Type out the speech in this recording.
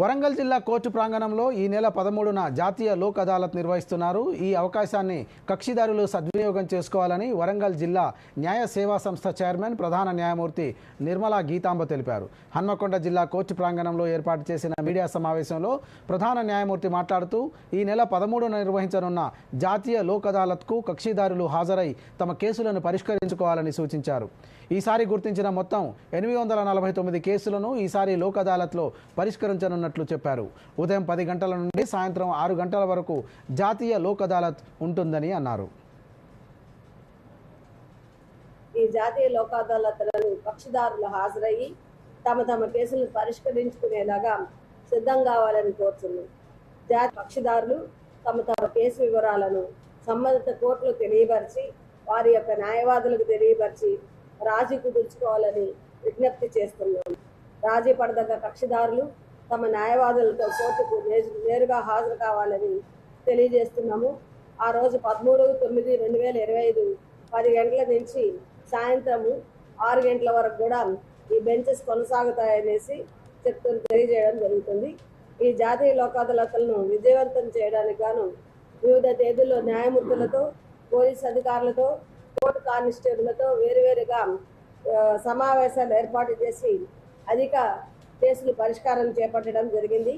వరంగల్ జిల్లా కోర్టు ప్రాంగణంలో ఈ నెల పదమూడున జాతీయ లోక్ అదాలత్ నిర్వహిస్తున్నారు. ఈ అవకాశాన్ని కక్షిదారులు సద్వినియోగం చేసుకోవాలని వరంగల్ జిల్లా న్యాయ సేవా సంస్థ చైర్మన్ ప్రధాన న్యాయమూర్తి నిర్మలా గీతాంబ తెలిపారు. హన్మకొండ జిల్లా కోర్టు ప్రాంగణంలో ఏర్పాటు చేసిన మీడియా సమావేశంలో ప్రధాన న్యాయమూర్తి మాట్లాడుతూ ఈ నెల పదమూడున నిర్వహించనున్న జాతీయ లోక్ అదాలత్కు కక్షిదారులు హాజరై తమ కేసులను పరిష్కరించుకోవాలని సూచించారు. ఈసారి గుర్తించిన మొత్తం ఎనిమిది వందల నలభై తొమ్మిది కేసులను ఈసారి లోక్ అదాలత్లో ఉండనున్నట్లు చెప్పారు. ఉదయం పది గంటల నుండి సాయంత్రం ఆరు గంటల వరకు జాతీయ లోక్ అదాలత్ ఉంటుందని అన్నారు. ఈ జాతీయ లోక్ అదాలత్లను కక్షిదారులు హాజరయ్యి తమ తమ కేసులను పరిష్కరించుకునేలాగా సిద్ధం కావాలని కోరుతున్నాం జాతి కక్షిదారులు తమ తమ కేసు వివరాలను సంబంధిత కోర్టులు తెలియపరిచి వారి యొక్క న్యాయవాదులకు తెలియపరిచి రాజీ కుదుర్చుకోవాలని విజ్ఞప్తి చేస్తున్నాం రాజీ పడదగ్గ కక్షిదారులు తమ న్యాయవాదులతో కోర్టుకు నేరుగా హాజరు కావాలని తెలియజేస్తున్నాము. ఆ రోజు పదమూడు తొమ్మిది రెండు వేల ఇరవై ఐదు పది గంటల నుంచి సాయంత్రము ఆరు గంటల వరకు కూడా ఈ బెంచెస్ కొనసాగుతాయనేసి చెప్తూ తెలియజేయడం జరుగుతుంది. ఈ జాతీయ లోకాదాలతలను విజయవంతం చేయడానికి గాను వివిధ తేదీల్లో న్యాయమూర్తులతో పోలీస్ అధికారులతో కోర్టు కానిస్టేబులతో వేరువేరుగా సమావేశాలు ఏర్పాటు చేసి అధిక కేసులు పరిష్కారం చేపట్టడం జరిగింది.